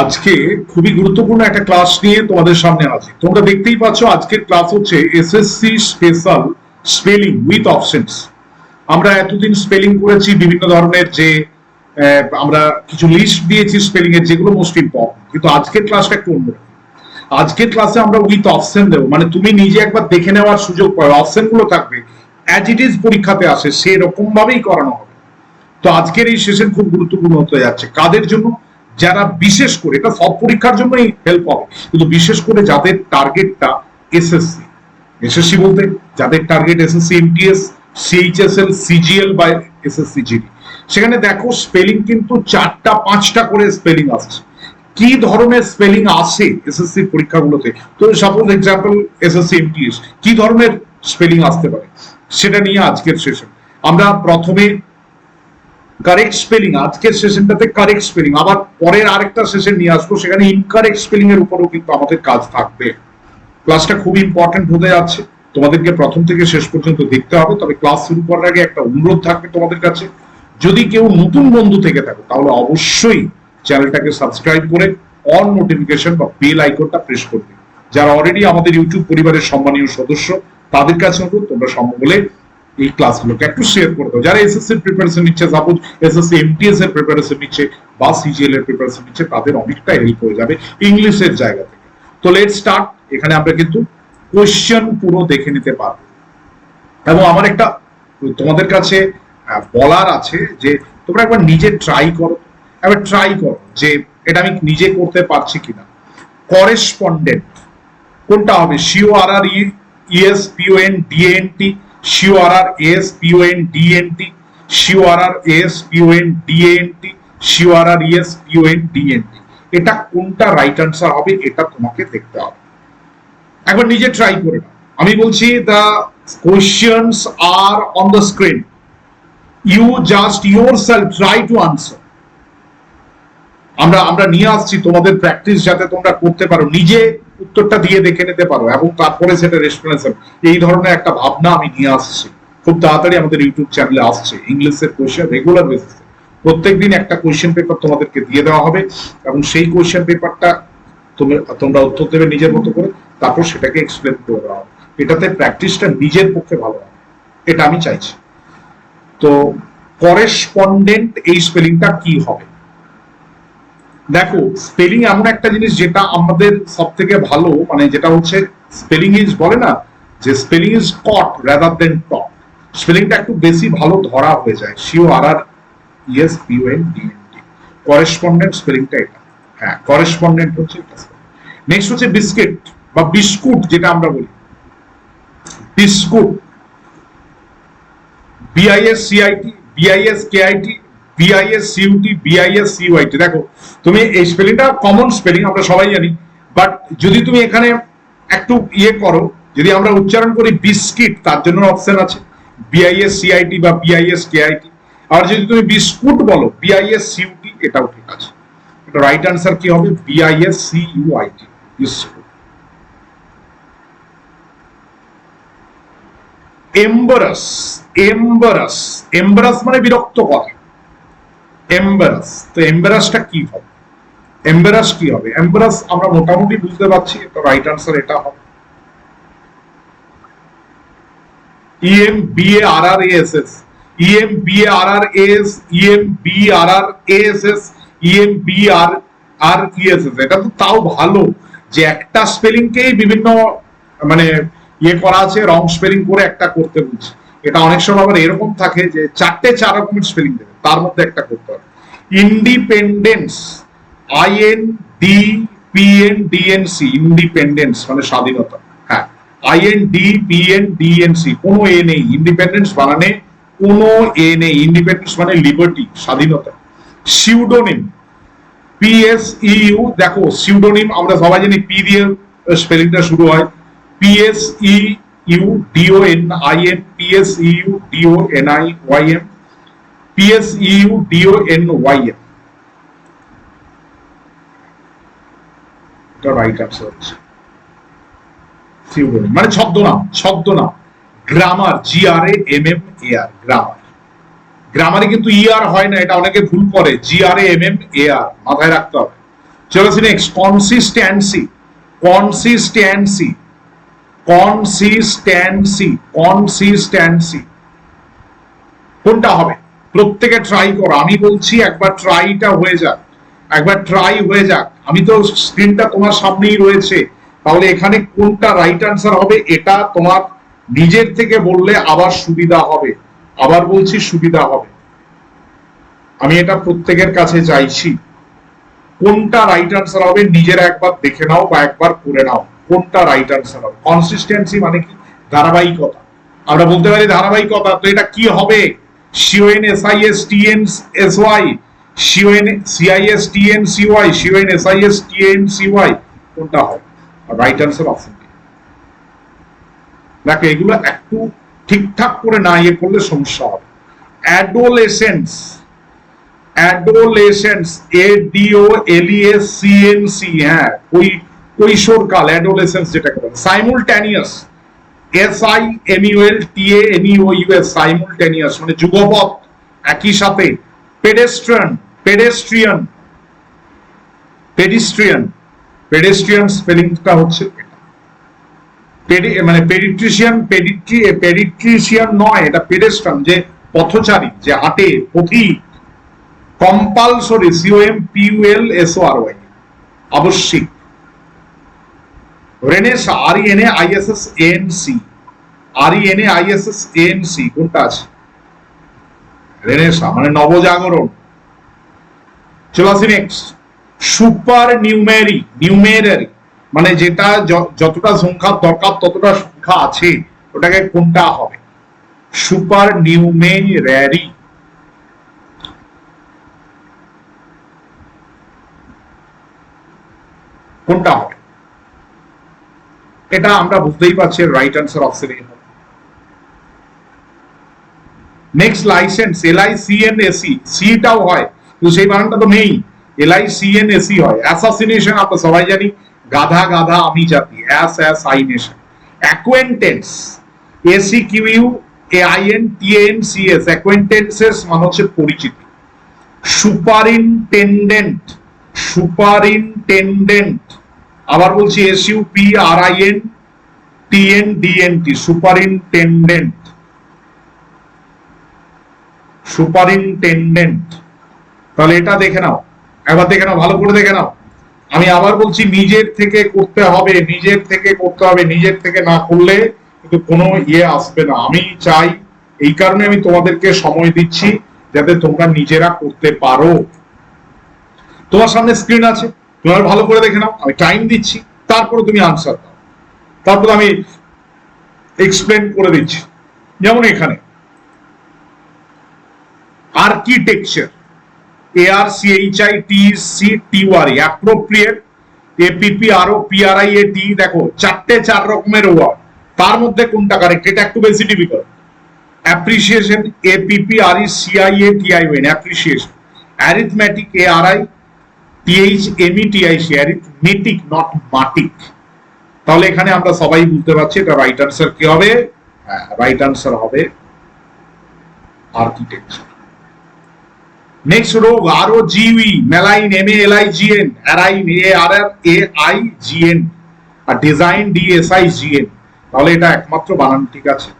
আজকে খুবই গুরুত্বপূর্ণ একটা ক্লাস নিয়ে তোমাদের সামনে আছি তোমরা দেখতেই পাচ্ছ আজকের ক্লাস হচ্ছে SSC special spelling with options আমরা এতদিন স্পেলিং করেছি, বিভিন্ন ধরনের যে আমরা কিছু লিস্ট দিয়েছি স্পেলিং এর, যেগুলো মোস্ট ইম্পর্টেন্ট কিন্তু আজকের ক্লাসটা একটু অন্য আজকের ক্লাসে আমরা উইথ অপশন দেবো। মানে তুমি নিজে একবার দেখে নেওয়ার সুযোগ পাবে অপশনগুলো থাকবে। অ্যাজ ইট ইজ পরীক্ষাতে আসে সেরকম ভাবেই করানো হবে। তো আজকের এই সেশন খুব গুরুত্বপূর্ণ হতে যাচ্ছে। কাদের জন্য? যারা বিশেষ করে, এটা সব পরীক্ষার জন্যই হেল্প হবে, কিন্তু বিশেষ করে যাদের টার্গেটটা এসএসসি এসএসসি বলতে যাদের target SSC MTS CHSL CGL বা এসএসসি জিডি সেখানে দেখো স্পেলিং কিন্তু চারটা, পাঁচটা করে স্পেলিং আসছে। কি ধরনের স্পেলিং আসে এসএসসি পরীক্ষাগুলোতে? তো সাপোজ এক্সাম্পল এসএসসি এমটিএস কি ধরনের স্পেলিং আসতে পারে? সেটা নিয়ে আজকের সেশন আমরা প্রথমে কারেক্ট স্পেলিং আজকের সেশনটাতে কারেক্ট স্পেলিং আবার পরের আরেকটা সেশন নিয়ে আসব, সেখানে ইনকারেক্ট স্পেলিং এর উপরও কিন্তু আমাদের কাজ থাকবে। ক্লাসটা খুব ইম্পর্টেন্ট হতে যাচ্ছে, তোমাদেরকে প্রথম থেকে শেষ পর্যন্ত দেখতে হবে, তবে ক্লাস শুরু করার আগে একটা অনুরোধ থাকবে তোমাদের কাছে। যদি কেউ নতুন বন্ধু থেকে থাকো, তাহলে অবশ্যই চ্যানেলটাকে সাবস্ক্রাইব করে অল নোটিফিকেশন বা বেল আইকনটা প্রেস করবে। যারা অলরেডি আমাদের ইউটিউব পরিবারের সম্মানীয় সদস্য, তাদের কাছে অনুরোধ, তোমরা সম্ভবলে এই ক্লাসগুলোকে একটু শেয়ার করে দাও। যারা এসএসসি প্রিপারেশন নিচ্ছে সাপোজ এসএসসি এমটিএস এর প্রিপারেশন নিচ্ছে বা সিজিএল এর প্রিপারেশন নিচ্ছে, তাদের অনেকটা হেল্প হয়ে যাবে ইংলিশের জায়গা থেকে। তো লেট স্টার্ট এখানে আমরা কিন্তু কোয়েশ্চেন পুরো দেখে নিতে পারব। এবং আমার একটা, তোমাদের কাছে বলার আছে যে, তোমরা একবার নিজে ট্রাই করো। একবার ট্রাই করো যে, এটা আমি নিজে করতে পারছি কিনা। করেসপন্ডেন্ট কোনটা হবে? CO R R ES PO N DNT CO R R S PO N DNT CO R R S PO N DNT CO R R ES PO DNT এটা কোনটা রাইট আনসার হবে এটা তোমাকে দেখতে হবে। একবার নিজে ট্রাই করে আমি বলছি the questions are on the screen you just yourself try to answer আমরা আমরা নিয়ে আসছি তোমাদের প্র্যাকটিস যাতে তোমরা করতে পারো। নিজে উত্তরটা দিয়ে দেখে নিতে পারো এবং তারপরে সেটা রেসপন্স এই ধরনের একটা ভাবনা আমি নিয়ে আসছি। খুব তাড়াতাড়ি আমাদের ইউটিউব চ্যানেলে আসছে। ইংলিশের কোয়েশ্চেন রেগুলার বেসিসে প্রত্যেকদিন একটা কোয়েশ্চেন পেপার তোমাদেরকে দিয়ে দেওয়া হবে এবং সেই কোয়েশ্চেন পেপারটা তুমি, তোমরা উত্তর দেবে নিজের মতো করে, তারপর সেটাকে এক্সপ্লেন করে দেওয়া হবে। এটাতে প্র্যাকটিসটা নিজের পক্ষে ভালো হবে। এটা আমি চাইছি। তো করেসপন্ডেন্ট এই স্পেলিংটা কি হবে? দেখো স্পেলিং এমন একটা জিনিস যেটা আমাদের সব থেকে ভালো মানে যেটা হচ্ছে স্পেলিং ইজ বলে না, যে spelling is caught rather than top স্পেলিংটা একটু বেশি ভালো ধরা হয়ে যায়। CO R R ES PO N DNT correspondent স্পেলিংটা এটা। হ্যাঁ করেসপন্ডেন্ট হচ্ছে এটা নেক্সট হচ্ছে বিস্কিট বা বিস্কুট যেটা আমরা বলি। Biscuit BIS CIT BIS KIT BIS CUT BIS CUIT দেখো, তুমি এই স্পেলিংটা কমন স্পেলিং আমরা সবাই জানি। বাট যদি তুমি এখানে একটু ইয়ে করো, যদি আমরা উচ্চারণ করি বিস্কিট, তার জন্য অপশন আছে। বিআইএস সিআইটি বা বিআইএস কেআইটি আর যদি তুমি বিস্কুট বলো বিআইএস সিইউটি এটাও ঠিক আছে। রাইট আনসার কি হবে? BIS CUIT biscuit embarrass embarrass embarrass মানে বিরক্ত করা এম্বারাস তো এম্বারাসটা কি হবে? এম্বারাস কি হবে? এম্বারাস আমরা মোটামুটি বুঝতে পারছি, তো রাইট আনসার এটা হবে। EM B A R R S S EM B R R S EM B R R S S EM B R R ES S এটা তো তাও ভালো যে একটা স্পেলিংকেই বিভিন্ন মানে ইয়ে করা আছে রং স্পেলিং করে একটা করতে বলছে। এটা অনেক সময় আবার এরকম থাকে যে চারটে চার রকমের স্পেলিং দেবে, তার মধ্যে একটা করতে হবে। Independence I N D P N D N C independence মানে স্বাধীনতা। হ্যাঁ I N D P N D N C কোনো এ নেই ইন্ডিপেন্ডেন্স বানানে কোনো এ নেই ইন্ডিপেন্ডেন্স মানে লিবার্টি স্বাধীনতা। সিউডোনিম পিএস ইউ দেখো সিউডোনিম আমরা সবাই জানি পি দিয়ে স্পেলিংটা শুরু হয় PS E U DO N I M PS U DO N I Y M PS U DO N Y M right answer হচ্ছে সিউডোনিম মানে grammar G R A M M A R grammar গ্রামারে কিন্তু E আর হয় না, এটা অনেকে ভুল করে। জি R A M M A আর মাথায় রাখতে হবে। চলো next consistency consistency consistency consistency কোনটা হবে? প্রত্যেকে ট্রাই করো। আমি বলছি একবার ট্রাইটা হয়ে যাক। একবার ট্রাই হয়ে যাক। আমি তো স্ক্রিনটা তোমার সামনেই রয়েছে। তাহলে এখানে কোনটা রাইট আনসার হবে, এটা তোমার নিজের থেকে বললে আবার সুবিধা হবে। আবার বলছি সুবিধা হবে। আমি এটা প্রত্যেকের কাছে চাইছি। কোনটা রাইট আনসার হবে, নিজেরা একবার দেখে নাও বা একবার করে নাও। কোনটা রাইট আনসার কনসিস্টেন্সি মানে কি? ধারাবাহিকতা। আমরা বলতে পারি ধারাবাহিকতা। তো এটা কি হবে? CON SIS TN SY CON CIS TN CY CON SIS TN CY কোনটা হবে? রাইট আনসার অপশন দেখো, এগুলো একটু ঠিকঠাক করে না ইয়ে করলে সমস্যা হবে। Adolescence adolescence A DO LIS CNC হ্যাঁ ওই কৈশোরকাল অ্যাডোলেসেন্স যেটাকে বলে simultaneous S I M UL T A N U simultaneous মানে একই সাথে পেডেস্ট্রিয়ান পেডেস্ট্রিয়ান পেডিস্ট্রিয়ান পেডেস্ট্রিয়ান স্পেলিংটা হচ্ছে মানে পেডিট্রিশিয়ান পেডিট্রি পেডিট্রিশিয়ান নয়, এটা পেডেস্ট্রান যে পথচারী, যে হাঁটে, পথিক compulsory COM PUL S R Y আবশ্যিক। Renaissance R N A ISS N C R N A ISS N C কোনটা আছে? রেনেসা মানে নবজাগরণ। চলো আসি নেক্সট সুপার নিউমেরি নিউমেরারি মানে যেটা যতটা সংখ্যা দরকার, ততটা সংখ্যা আছে, ওটাকে কোনটা হবে? সুপার নিউমেরারি কোনটা হবে? এটা আমরা বুঝতেই পারছি রাইট আনসার অপশন এ হবে। Next licence LI CN AC সিটাও হয় তো সেই বানানটা তো নেই। এলআই সিএন এসি হয়। অ্যাসাসিনেশন আমরা সবাই জানি, গাধা গাধা আমি জাতি ass ass I nation acquaintance AC Q U A I N T N C S acquaintances মানে হচ্ছে পরিচিতি। সুপারিনটেন্ডেন্ট সুপারিনটেন্ডেন্ট আবার বলছি S U P R I N T N D N T superintendent superintendent তাহলে এটা দেখে নাও, একবার দেখে নাও, ভালো করে দেখে নাও। আমি আবার বলছি নিজের থেকে করতে হবে, নিজের থেকে করতে হবে, নিজের থেকে না করলে কিন্তু কোনো ইয়ে আসবে না। আমি চাই, এই কারণে আমি তোমাদেরকে সময় দিচ্ছি, যাতে তোমরা নিজেরা করতে পারো। তোমার সামনে স্ক্রিন আছে? তোমার ভালো করে দেখে নাও, আমি টাইম দিচ্ছি, তারপরে তুমি আনসার দাও। তারপর আমি এক্সপ্লেন করে দিচ্ছি। যেমন এখানে architecture A R C H I T C T UR appropriate APP R O PRI A T দেখো, চারটে চার রকমের ওয়ার্ড তার মধ্যে কোনটা কারেক্ট এটা একটু বেশি difficult appreciation APP R E C I A T I ON appreciation arithmetic A R I TH ME TIC arithmetic not matic তাহলে এখানে আমরা সবাই বুঝতে পারছি এটা রাইট আনসার কি হবে? হ্যাঁ রাইট আনসার হবে architecture next rogue R O GUE malign M L I G N arraign A R R A I G N R design D S I G N তাহলে এটা একমাত্র বানান ঠিক আছে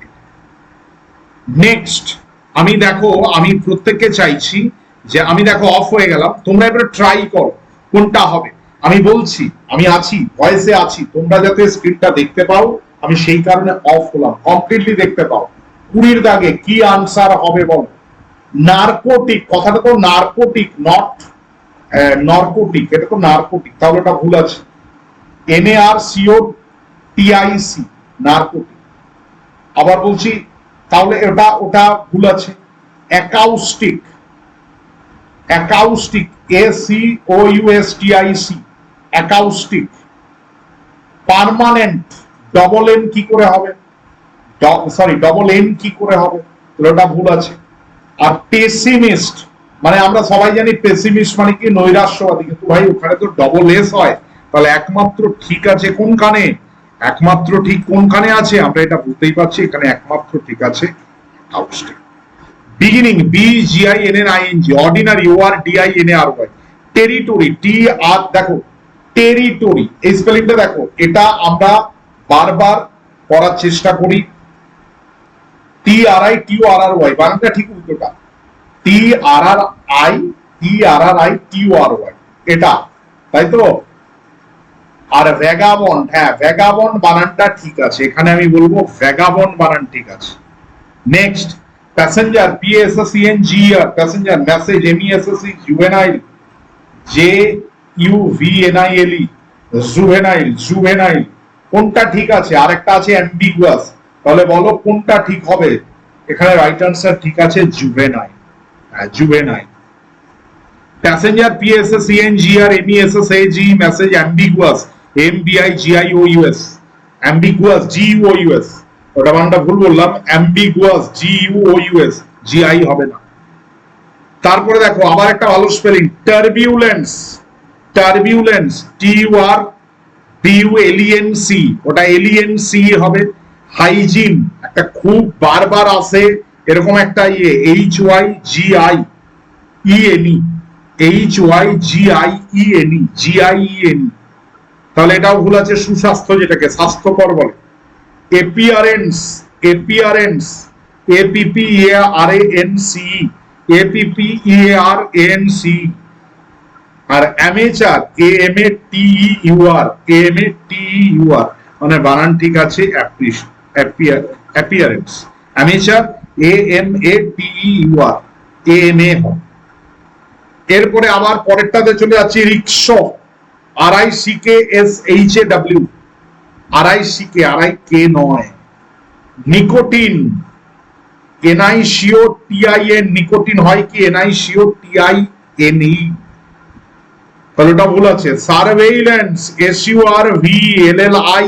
নেক্সট আমি দেখো, আমি প্রত্যেককে চাইছি যে আমি দেখো অফ হয়ে গেলাম, তোমরা এবারে ট্রাই করো। কোনটা হবে? আমি বলছি, আমি আছি ভয়েসে আছি, তোমরা যাতে স্ক্রিনটা দেখতে পাও, আমি সেই কারণে অফ হলাম কমপ্লিটলি দেখতে পাও। কুড়ির দাগে কি আনসার হবে বলো? নার্কোটিক কথাটা তো নার্কোটিক নট নরকোটিক এটা তো নার্কোটিক তাহলে এটা ভুল আছে। N A R CO TIC narcotic আবার বলছি, তাহলে এটা, ওটা ভুল আছে। Acoustic acoustic A C O U S T I C acoustic permanent double N কি করে হবে? সরি ডবল এন কি করে হবে? ওটা ভুল আছে। আর পেসিমিস্ট মানে আমরা সবাই জানি পেসিমিস্ট মানে কি নৈরাশ্যবাদী। কিন্তু ভাই, ওখানে তো ডবল এস হয়। তাহলে একমাত্র ঠিক আছে কোনখানে? একমাত্র ঠিক কোনখানে আছে? আমরা এটা বুঝতেই পারছি, এখানে একমাত্র ঠিক আছে আউটস্টিক beginning B G I N N I N G ordinary O R D I N A R Y territory T R দেখো টেরিটরি এই স্পেলিংটা দেখো, এটা আমরা বারবার করার চেষ্টা করি টি R I T R R Y বানানটা ঠিক উল্টোটা T R R I T R R I T R Y এটা, তাই তো? আর ভ্যাগাবন্ড হ্যাঁ ভ্যাগাবন্ড বানানটা ঠিক আছে, এখানে আমি বলব ভ্যাগাবন্ড বানান ঠিক আছে। Next G passenger message M E S S E juvenile J V N I L E juvenile juvenile কোনটা ঠিক আছে? আরেকটা আছে অ্যাম্বিগুয়াস তাহলে বলো কোনটা ঠিক হবে? এখানে রাইট আনসার ঠিক আছে জুভেনাইল হ্যাঁ juvenile passenger PSS CNGR MESS AG message ambiguous M BI GI O US ambiguous G O US ওটা বানটা ভুল বললাম ambiguous G U O US GI হবে না। তারপরে দেখো, আবার একটা ভালো spelling turbulence turbulence T U R B U LEN C ওটা এলিএন সি হবে। হাইজিন একটা খুব বারবার আসে, এরকম একটা ইয়ে H Y G I ENE H Y G I ENE G I ENE তাহলে এটাও ভুল আছে, সুস্বাস্থ্য যেটাকে, স্বাস্থ্যকর বলে। Appearance appearance APP A R N amateur A M A T U R A M A T U R মানে বানান ঠিক আছে appearance. Amateur A M A T U R A M A হয়। এরপরে আবার পরেরটাতে চলে যাচ্ছি rickshaw R I C K S H A W C K R I K নয়। Nicotine NI CO TI N nicotine হয় কি? NI CO TI N E তাহলে ওটা ভুল আছে। Surveillance S U R V L L I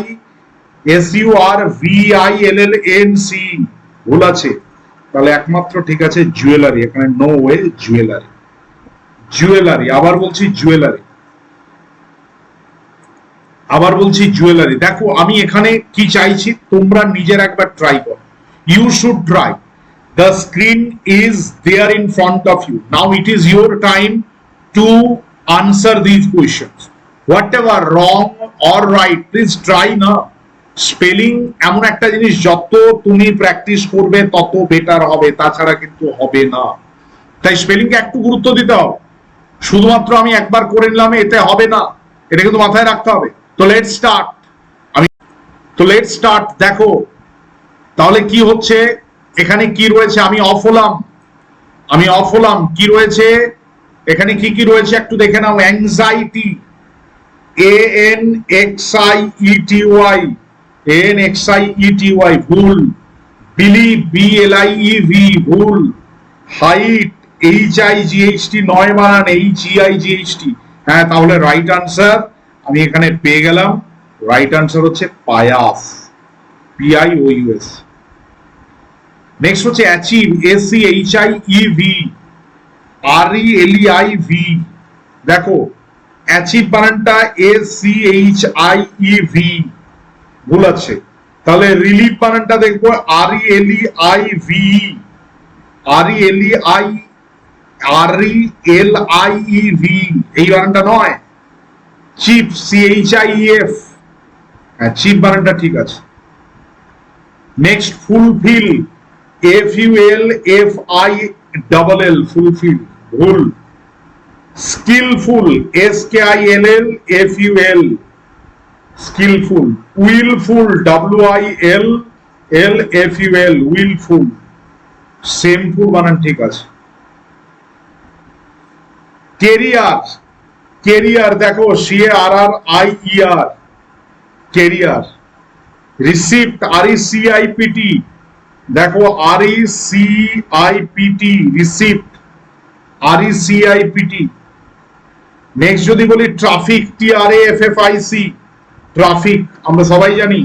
S U R V I L L N C ভুল আছে। তাহলে একমাত্র ঠিক আছে জুয়েলারি এখানে নো ওয়ে জুয়েলারি জুয়েলারি আবার বলছি জুয়েলারি আবার বলছি জুয়েলারি দেখো, আমি এখানে কি চাইছি? তোমরা নিজের একবার ট্রাই করো। You should try the screen is there in front of you now it is your time to answer these questions whatever wrong or right please try না স্পেলিং এমন একটা জিনিস, যত তুমি প্র্যাকটিস করবে, তত বেটার হবে। তাছাড়া কিন্তু হবে না। তাই স্পেলিংকে একটু গুরুত্ব দিতে হবে। শুধুমাত্র আমি একবার করে নিলাম, এতে হবে না। এটা কিন্তু মাথায় রাখতে হবে। তো লেট স্টার্ট আমি তো লেট স্টার্ট দেখো। তাহলে কি হচ্ছে? এখানে কি রয়েছে? আমি অফ হলাম। আমি অফ হলাম। কি রয়েছে? এখানে কি কি রয়েছে? একটু দেখে নাও। Anxiety A N X I E T Y N X I E T Y ভুল। Believe B L I E V ভুল। Height H I G H T নয় বানান H E I G H T হ্যাঁ তাহলে right answer আমি এখানে পেয়ে গেলাম রাইট আনসার হচ্ছে pious PI O US next হচ্ছে achieve S H I E V R E L I V দেখো অ্যাচিভ বানানটা S C H I E V ভুল আছে। তাহলে রিলিফ বানানটা দেখব R E L I V R E L E I R E L I E V এই বানানটা নয়। Chief C H I F হ্যাঁ চিপ বানানটা ঠিক আছে। Next fulfil F U L F I double L fulfil ভুল skilful S K I L L F U L skilful wilful W I L L F U L wilful shameful বানান ঠিক আছে। Career career, দেখো C R R I E R career. Receipt R E C I P T দেখো R E C I P T receipt R E C I P T next যদি বলি traffic T R A F F I C traffic আমরা সবাই জানি।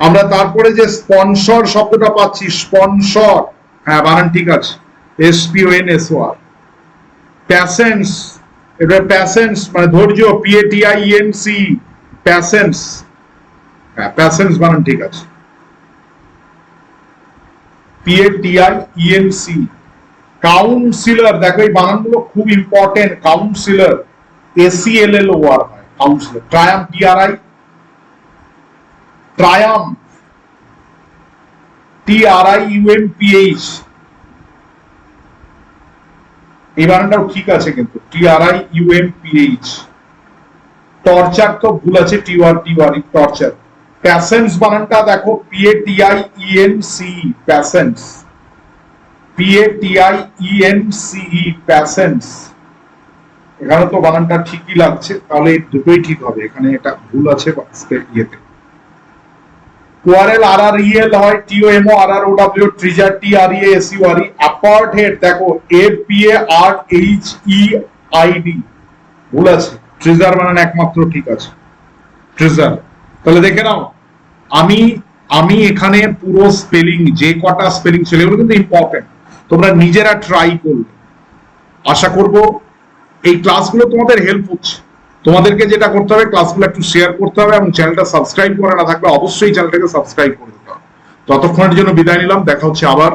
আমরা তারপরে যে sponsor শব্দটা পাচ্ছি স্পন্সর হ্যাঁ বানান, ঠিক আছে। S P O N S O R patience এটা প্যাসেন্স মানে ধৈর্য P A T I N C patience হ্যাঁ প্যাসেন্স বানান ঠিক আছে P A T I E N C counsellor দেখো এই বানানগুলো খুব ইম্পর্টেন্ট কাউন্সিলর এসিএলএল ওয়ার হয় counsellor triumph TRI triumph TRI UMPH এই বানানটাও ঠিক আছে কিন্তু T R I U TRI UMPH torture তো ভুল আছে টিওয়ার টিওয়ার টর্চার প্যাসেন্স বানানটা দেখো PA E EN C patience P A T I E TI C E patience এখানে তো বানানটা ঠিকই লাগছে, তাহলে দুটোই ঠিক হবে, এখানে এটা ভুল আছে ইয়েতে। কোয়ারেল আর আর ইএল হয় TO MO R R O W treasure T R E S U R E apartheid দেখো A P A R H E I D ভুল আছে, ট্রিজার বানান একমাত্র ঠিক আছে, ট্রিজার, তাহলে দেখে নাও, আমি আমি এখানে পুরো স্পেলিং যে কটা স্পেলিং ছিল, এগুলো কিন্তু ইম্পর্টেন্ট তোমরা নিজেরা ট্রাই করবে, আশা করব, এই ক্লাসগুলো তোমাদের হেল্প হচ্ছে। তোমাদেরকে যেটা করতে হবে ক্লাসগুলো একটু শেয়ার করতে হবে এবং চ্যানেলটা সাবস্ক্রাইব করে না থাকলে অবশ্যই চ্যানেলটাকে সাবস্ক্রাইব করে দিতে হবে। ততক্ষণের জন্য বিদায় নিলাম, দেখা হচ্ছে আবার।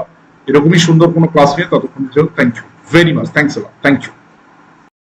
এরকমই সুন্দর কোনো ক্লাস নিয়ে ততক্ষণের জন্য thank you very much thanks thank you